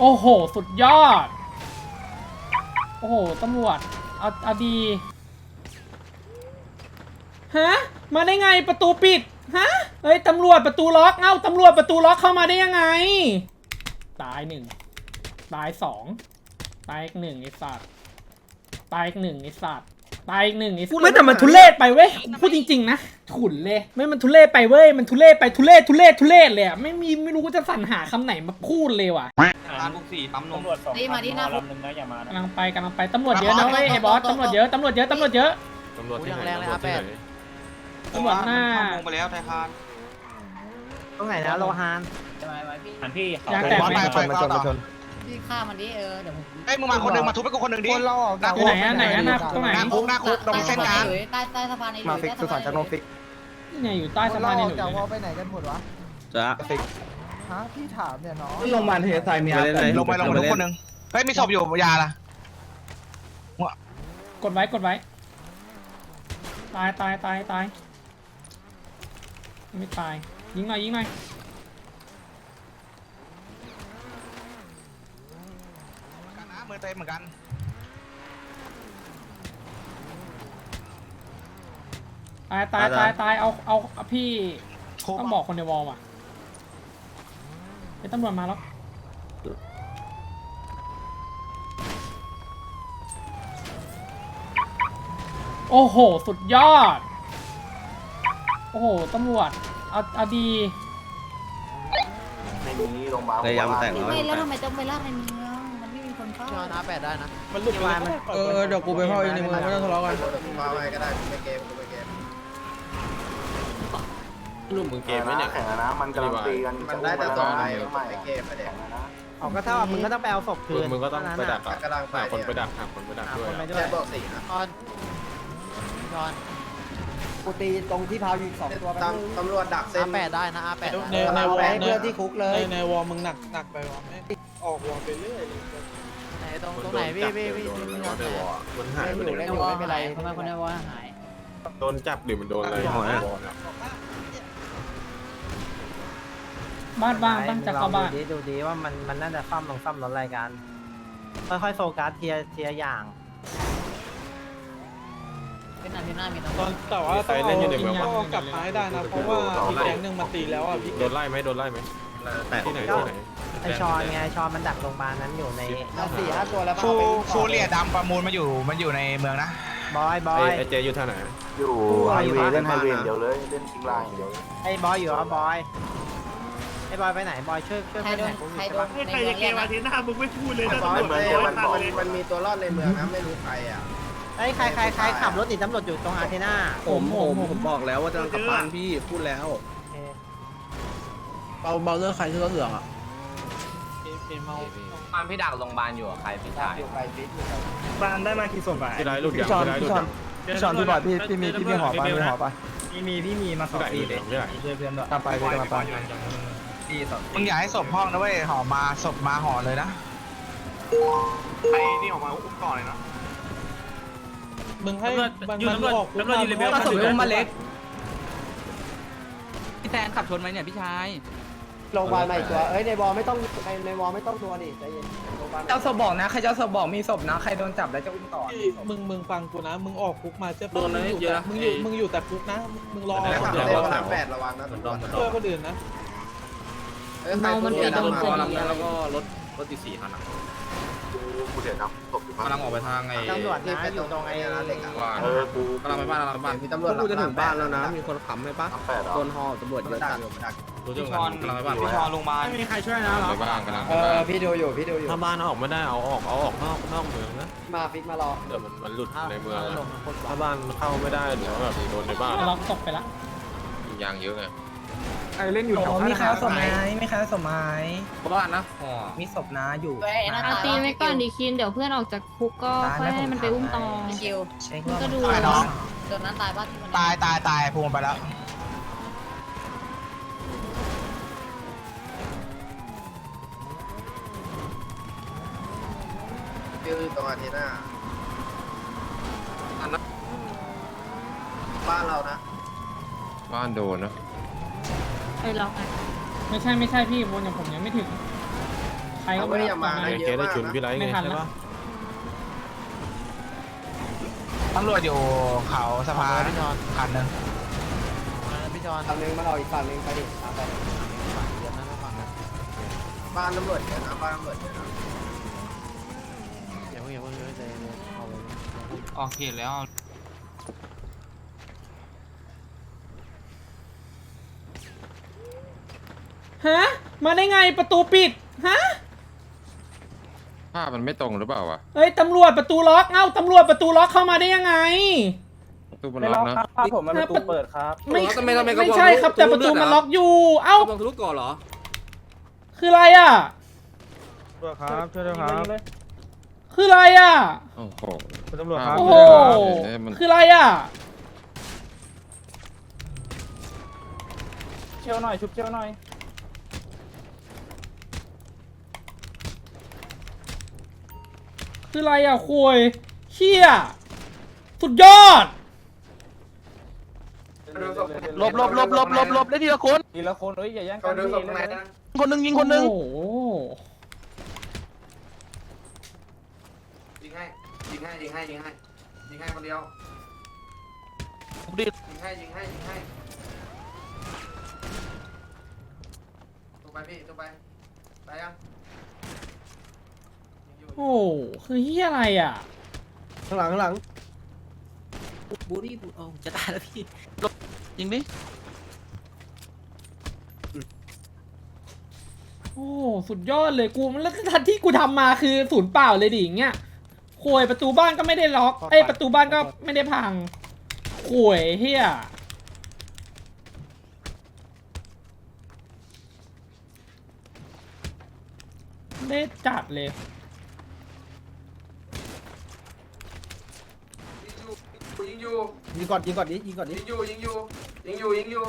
โอ้โห สุดยอด โอ้โห ตำรวจ เอา เอาดี ฮะ มาได้ไง ประตูปิด ฮะ เฮ้ย ตำรวจประตูล็อก เอ้า ตำรวจประตูล็อกเข้ามาได้ยังไง ตายหนึ่ง ตายสอง ตายอีกหนึ่งไอ้สัตว์ ตายอีกหนึ่งไอ้สัตว์ ตายอีกหนึ่งไอ้สัตว์ไม่แต่มันทุเรศไปเว้ยพูดจริงๆนะถุนเลยไม่มันทุเรศไปเว้ยมันทุเรศไปทุเรศทุเรศทุเรศเลยอะไม่มีไม่รู้จะสรรหาคำไหนมาพูดเลยว่ะร้านบุกสี่ปั๊มนมตำรวจสองนี่มาที่หน้า ลำหนึ่งนะอย่ามานะกำลังไปกำลังไปตำรวจเยอะนะเว้ยไอ้บอสตำรวจเยอะตำรวจเยอะตำรวจเยอะตำรวจที่ไหนแรงเลยตำรวจที่ไหนตำรวจหน้าเข้าวงไปแล้วไทยคาน ตรงไหนนะโลฮานหันพี่เขาอยากแตกไหมไปไปต่อพี่ฆ่ามันดิเออเดี๋ยวผม เอ้ยมึงมาคนหนึ่งมาทุบให้กูคนหนึ่งดิคนเราออกจากอยู่ไหนอะไหนอะหน้าตรงไหน หน้าคุกหน้าคุกตรงเส้นกลางใต้ใต้สะพานไอ้หลุมายฟิกใต้สุสะสานจากโนฟิกเนี่ยอยู่ใต้คสะนพาเรานอเนี่ยอกหนูจากวอลไปไหนกันหมดวะจ้าฟิกฮะพี่ถามเนี่ยน้องโรงพยาบาลเทสไซมีอาไม่ได้เลยลงไปลงไปทุกคนหนึ่งเฮ้ยมีศพอยู่ยาละกดไว้กดไว้ตายตายตายตายไม่ตายยิงหน่อยยิงหน่อย กันนะมือ เต็มเหมือนกัน ตายตายตายตายเอาเอาเอาพี่คุกต้องบอกคนในวอลว่ะไอ้ตำรวจมาแล้วโอ้โห สุดยอด โอ้โห ตำรวจ เอาเอาดีระยำแตกแล้วไม่แล้วทำไมต้องไปลากในเมืองมัน ไม่มีคนเข้าย้อนอาแปดได้นะมันหลุดไปแล้วเออเดี๋ยวกูไปเข้าอีกในเมืองไม่ต้องทะเลาะกันมาไปก็ได้ไม่เกมกูไม่เกมรูปมึงเกมไหมเนี่ย แข่งนะ มันกำลังตีกันมันได้แต่ตอนไม่เกมไปเด็ก เอาก็เท่ากับมึงก็ต้องไปเอาศพคืรูปนมึงก็ต้องไปดักอะกำลังไป หาคนไปดักหาคนไปดักหาด้วคยนไปอะด้วยบอกสี่นะตอนตอนกูตีตรงที่พาวยิงสองตัวตำตำรวจดักเส้นอาแปดได้นะอาแปดในในวอลเพื่อนที่คุกเลยในในวอลมึงหนักหนักไปวะไม่ออกวอลไปเรื่อยไหน ตรงตรงไหนพี่พี่พี่โดนพี่โดนในวอลคนหายไปอยู่เลในยวอลไม่เป็นไรทำไมคนในวอลหายโดนจับหรือมันโดนอะไรหัวนะบ้านบ้างบ้างจะเข้าบ้านดูดีดูดีว่ามันมันน่าจะซ่อมลงซ่อมรถรายการค่อยๆโฟกัสเทียทีละอย่างเป็นอันที่หน้ามีตำรตวอจนแต่ว่าต้องเอาต้องเอากลับมาให้ได้นะเพราะว่าอีกแก๊งหนึ่งมาตีแล้วอะพี่โดนไล่ไหมโดนไล่ไหมแต่ที่ไหนที่ไหน ไอชอนไงไอชอนมันดักโรงพยาบาลนั้นอยู่ในสี่ห้าตัวแล้วฟูฟูเรียดำประมูลมาอยู่มันอยู่ในเมืองนะ บอยบอไอ้ยไอ้เจอยู่ท่าไหนอยู่ไฮเวย์เล่นไฮเวย์เดียวเลยเล่นทิ้งลายอย่างเดียวไอบอยอยู่อะบอยไอบอยไปไหนบอยช่วยช่วยใครเพื่อนโดไหนนกูอยู่ใครใช่โดปะนในเมืองเรียกนะบอยเหมือนเดียวมันบอกมันมีตัวรอดในเมืองนะไม่รู้ใครอะไอยใครใครใครขับรถหนีตำรวจอยู่ตรงอาร์เทน่าผมผมผมบอกแล้วว่าจะกลับบ้านพี่พูดแล้วเบาเบาเรื่องใครที่รถเหลืองอะ เมาบ้านพี่ดักโรงพยาบาลอยู่อะใครพี่ชายบ้านได้มากี่ศพอะที่ไรหลุดยังที่ไรหลุดยังพี่ชอนพี่บอยพี่พี่มีพี่มีหอปะมีหอปะมีมีพี่มีมาสที่องไหนหปีลุดเลยยังที่ไหนช่วยเพื่อนด้วยตามไปพี่ตามไปพี่สองมึงอย่าให้ศพห้องนะเว้ยห่อมาศพมาห่อเลยนะใครนี่ออกมาอุ้มก่อนเลยนะมึงให้มันมันออกตำรวจยืนเลยเบลก็สมมติมาเล็กพี่แซนขับชนไหมเนี่ยพี่ชาย โรงพยาบาลมาอีกตัวเอ้ยในวอลไม่ต้องในในวอลไม่ต้องนัวดิใจเย็นโรงพยาบาลเจ้าศพบอกนะใครเจ้าศพบอกมีศพนะใครโดนจับแล้วจะอุ้มต่อมึงมึงฟังกูนะ มึงออกคุกมาใช่ปะมึงอยู่มึงอยู่มึงอยู่แต่คุกนะ มึงรอเดี๋ยวขับเดี๋ยวเร็วว่าสามแปดระวังนะมันโดนมันโดช่วยคนอื่นนะ เมามันไปโดนคดีอะไรแล้วก็รถรถติดสี่คันอะกูเดี๋ยวนะตกอยู่กำลังออกไปทางไอ้ตำรวจนะอยู่ตรงไอ้บ้านเออกูกำลังไปบ้านกำลังไปบ้าน มีตำรวจกูจะถึงบ้านแล้วนะ มีคนทำแปดเหรอโดนหอตำรวจเยอะจัด รู้จักกันกำลังไปบ้านพี่ชอนลงมาไม่มีใครช่วยนะหรอไปบ้านกำลังไปเอบ้าอนพี่ดูอยู่พี่ดูอยู่ถ้าบ้านออกไม่ได้เอาออกเอาออกนอกนอกเมืองนะมาฟิกมารอเดี๋ยวมันมันหลุดในเมืองอะถ้าบ้านเข้าไม่ได้หรือว่าแบบโดนในบ้านล็อกศพไปละยางเยอะไงไอเล่นอยู่แถวมีใครเอาศพไหมมีใครเอาศพไหมบ้านนะอ๋อมีศพนะอยู่เว้ยไอ้นั่นเอาตีไว้ก่อนดีคินเดี๋ยวเพื่อนออกจากคุกก็ค่อยให้มันไปอุ้มต่อคิวเช็คมันว่าก็ดูตายน้องตัวนั้นตายบ้านที่มันตายตายตายภูมิไปแล้ว รงอาร์เทน่าบ้านเรานะบ้านโดนนะไปล็อกอะไม่ใช่ไม่ใช่พี่วนอย่างผมยังไม่ถึง ใครรก็ไม่ได้มาไอ้เคสได้จุนพี่ไรไงไม่ทันใช่แล้วปะตำรวจอยู่เขาสะพานคันหนึงพี่จอนฝั่งนึงมาเอาอีกฝั่งนึงไปดิตามไปบ้านตำรวจเยอะนะบ้านตำรวจเยอะนะ อย่าเพิ่งอย่าเพิ่งเลยเอาเลยออกเขตแล้วฮะ มาได้ไงประตูปิด ฮะ ภาพมันไม่ตรงหรือเปล่าวะเฮ้ยตำรวจประตูล็อก เอ้าตำรวจประตูล็อกเข้ามาได้ยังไง ตู้มันล็อกนะผมมันประตูเปิดครับไม่ทำไมทำไมกระไม่อกใช่ครับ แต่ประตูเลือดมันเหรอล็อกอยู่ เอ้ามองทะลุก่อนเหรอ คืออะไรอะช่วยครับช่วยด้วยครับ คืออะไรอะ โอ้โหคุณตำรวจครับ โอ้โหเอ้ยมันคืออะไรอะ เชียวหน่อย ชุบเชียวหน่อย คืออะไรอะคุยเชี่ยสุดยอดลบลบลบลบลบลบได้ทีละคน ทีละคนเอ้ยอย่าแย่งกันดิเลยนะคนหนึงยิงคนหนึงโอ้โห ยิงให้ยิ งให้ยิงให้ยิงให้ยิงให้คนเดียวดิยิงให้ยิงให้ยิงให้ตัวไปพี่ตัวไปไปยังยิงอยู่โอ้โหคือเฮียอะไรอะ ข้างหลังข้างหลังบูดี้บูโอ้จะตายแล้วพี่ยิงดิโอ้โหสุดยอดเลยกู แล้วทันที่กูทำมาคือศูนย์เปล่าเลยดิอย่างเงี้ย โขวยประตูบ้านก็ไม่ได้ล็อกเอ้ยประตูบ้านก็ไม่ได้พังโขวยเฮียเล่จัดเลยยิงอยู่ยิงก่อนยิงก่อนดิยิงก่อนดิยิงอยู่ยิงอยู่ยิงอยู่ยิงอยู่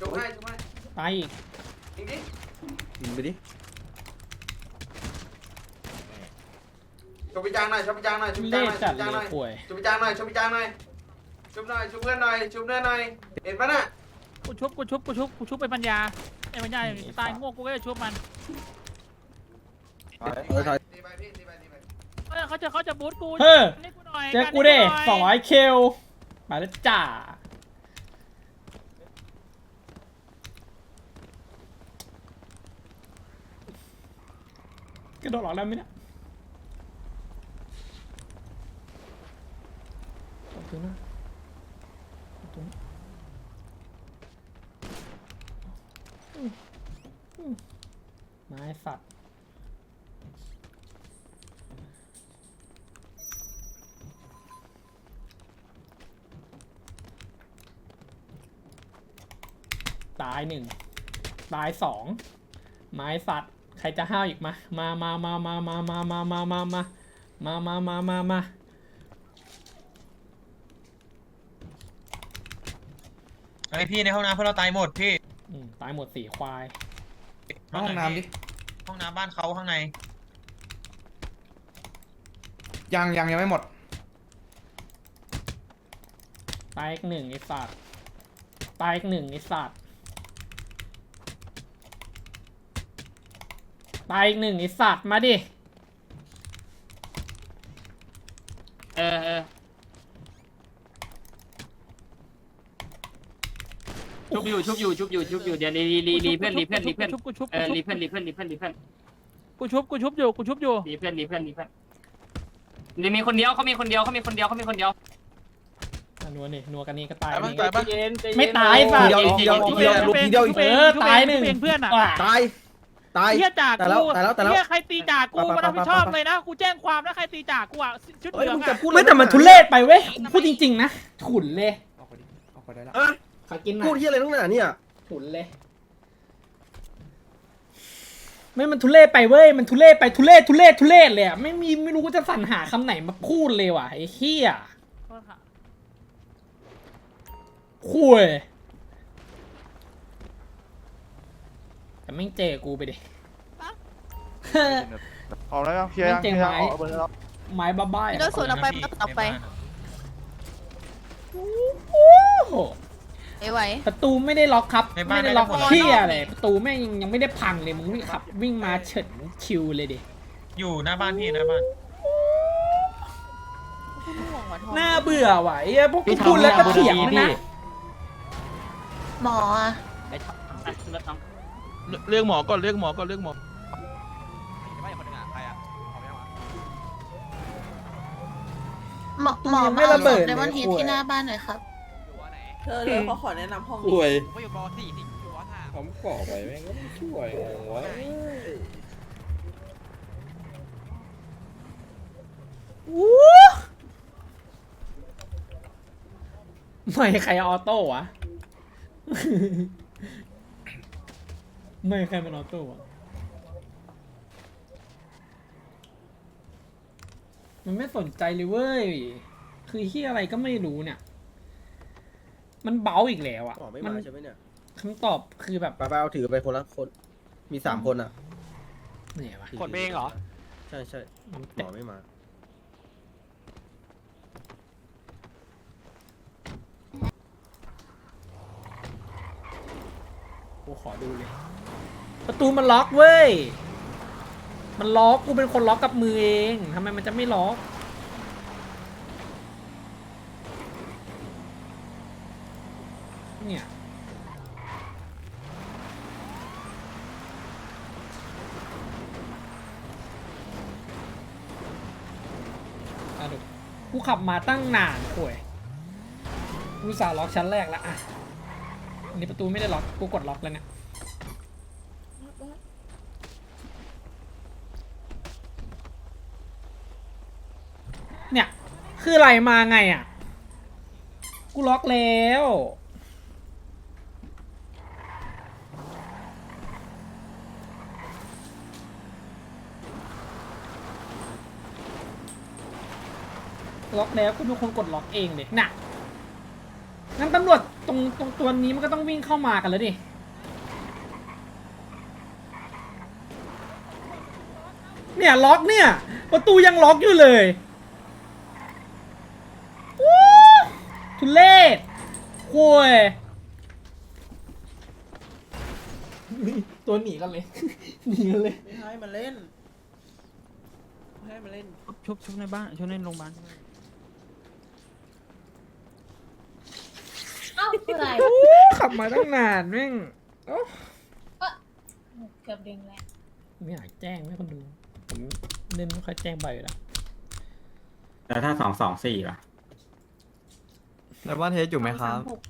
จุกให้จุกให้ไปอีกยิงดิยิงไปดิ ชมพิจารหน่อยชมพิจารหน่อยชมพิจาเล่รหน่อยชจัมดพิจารเลหน่อยยโขวยชมพิจารหน่อยชมพิจารหน่อยชุบหน่อยชุบเพื่อนหน่อยชุบเพื่อนหน่อยเห็นปะน่ะกูชุบกูชุบกูชุบกูชุบไปปัญญาไอ้ปัญญาตายโง่กูก็จะชุบมันเออถอยตีไปพี่ตีไปตีไปเออเขาจะเขาจะบูทกูเฮ้ยนี่กูหน่อยเจอกูเด้สองร้อยเคลมาแล้วจ้ากระโดดหลอกได้ไหมเนี่ยขอบคุณนะขอบคุณอืมอืมไม้สัตว์ ตายหนึ่งตายสองไม้สัตว์ใครจะห้าวอีกมามามามามามามามามามามามามามามามาเฮ้ยพี่ในห้องน้ำเพื่อนเราตายหมดพี่อืมตายหมดสี่ควายห้องน้ำดิห้องน้ำบ้านเขาข้างในยังยังยังไม่หมด ตายอีกหนึ่งไอสัตว์ตายอีกหนึ่งไอสัตว์ ตายอีกหนึ่งไอสัตว์มาดิ เออเออชุบอยู่ชุบอยู่ชุบอยู่ชุบอยู่เดี๋ยวรีรีรีรีเพื่อนรีเพื่อนรีเพื่อนชุบเออรีเพื่อนรีเพื่อนรีเพื่อนรีเพื่อนกูชุบกูชุบอยู่กูชุบอยู่รีเพื่อนรีเพื่อนรีเพื่อนนี่มีคนเดียวเขามีคนเดียวเขามีคนเดียวเขามีคนเดียวอะนัวนี่นัวกันนี่ก็ตายตายปะนี่ตายปะเย็นใจเย็นไม่ตายสัตว์เดียวเดียวเดียวลูกเดียวอีกเออตายหนึ่งเพื่อนอะว่ะตาย ตาย เฮียจากแต่แล้วกูแต่แล้วแต่แล้วเฮียใครตีจากกูไปไปมารับผิดชอบไปไป เลยนะ กูแจ้งความนะใครตีจากกูอะชุดเหเฮ้ยลืองมึงจะอะพูดไม่แต่มันทุเรศไปเว้ยพูดจริงๆนะถุนเลยออกไปดิออกไปได้แล้วขอกินหน่พูอดยที่อะไรตั้งนานเนี่ยถุนเลยไม่มันทุเรศไปเว้ยมันทุเรศไปทุเรศทุเรศทุเรศเลยอะไม่มีไม่รู้จะสรรหาคำไหนมาพูดเลยว่ะไอ้เหี้ยคุย แต่ไม่งเจอกูไปดิ ออกแล้วยังเคลียร์ไม่ยังเจ๋งเคลียร์ไหมออกเบอร์แล้วไม้บ้าๆรถสวนออกไปออกไป โอ้โหไอ้ไหวประตูไม่ได้ล็อกครับไม่ได้ล็อกเที่ยอะไรประตูแม่งยังยังไม่ได้พังเลยมึงวิ่งขับ วิ่งมาเฉินชิวเลยดิ อยู่หน้าบ้านพี่หน้าบ้านน่าเบื่อว่ะไอ้เหี้ยพวกกูพูดแล้วก็เถียงนะ หมออะไปขึ้นรถน้อง เรียกหมอก่อนเรียกหมอก่อนเรียกหมอหมอหมอยังไม่ระเบิดเลยเดมอนฮีทโอ้ยที่หน้าบ้านหน่อยครับเธอเดี๋ยวเขาขอแนะนำห้องป่วยก็อยู่ปสี่สิอยู่ปสามผมก่อไปแม่งก็ไม่ช่วยงงวะอู้ไม่ใครออโต้วะ ไม่ใครเป็นออโต้วะมันไม่สนใจเลยเว้ย คือที่อะไรก็ไม่รู้เนี่ย มันเบาอีกแล้วอะหมอไม่มัมานใช่ไหมเนี่ยคำตอบคือแบบไปไปเอาถือไปคนละคน มีสามคนอะเหนื่อยวะกดเองเหรอ ใช่ใช่มันหมเตะอไม่มา กูขอดูเลย ประตูมันล็อกเว้ย มันล็อกกูเป็นคนล็อกกับมือเองทำไมมันจะไม่ล็อก เนี่ยอะดูกูขับมาตั้งนานป่วยกูสาล็อกชั้นแรกแล้วอะอันนี้ประตูไม่ได้ล็อก กูกดล็อกแล้วเนี่ย เนี่ย คืออะไรมาไงอะ กูล็อกแล้ว ล็อกแล้วกูเป็นคนกดล็อกเองเลยน่ะงั้นตำรวจตรงตรงตัวนี้มันก็ต้องวิ่งเข้ามากันแล้วดิเนี่ยล็อกเนี่ย ประตูยังล็อกอยู่เลยอู้ทุเลศ โว้ยตัวหนีกันเลย หนีกันเลย ไม่ให้มันเล่นไม่ให้มันเล่น ชุบชุบในบ้านชุบในโรงพยาบาลเอ้าอะไรขับมาตั้งนานแม่งโอ้เกือบดึงแล้วไม่อยากแจ้งไม่คนดูผมเล่นไม่ค่อยแจ้งบ่อยอยู่แล้วแล้วถ้าสองสองสี่ล่ะ แล้วว่าเทสอยู่ไหมครับ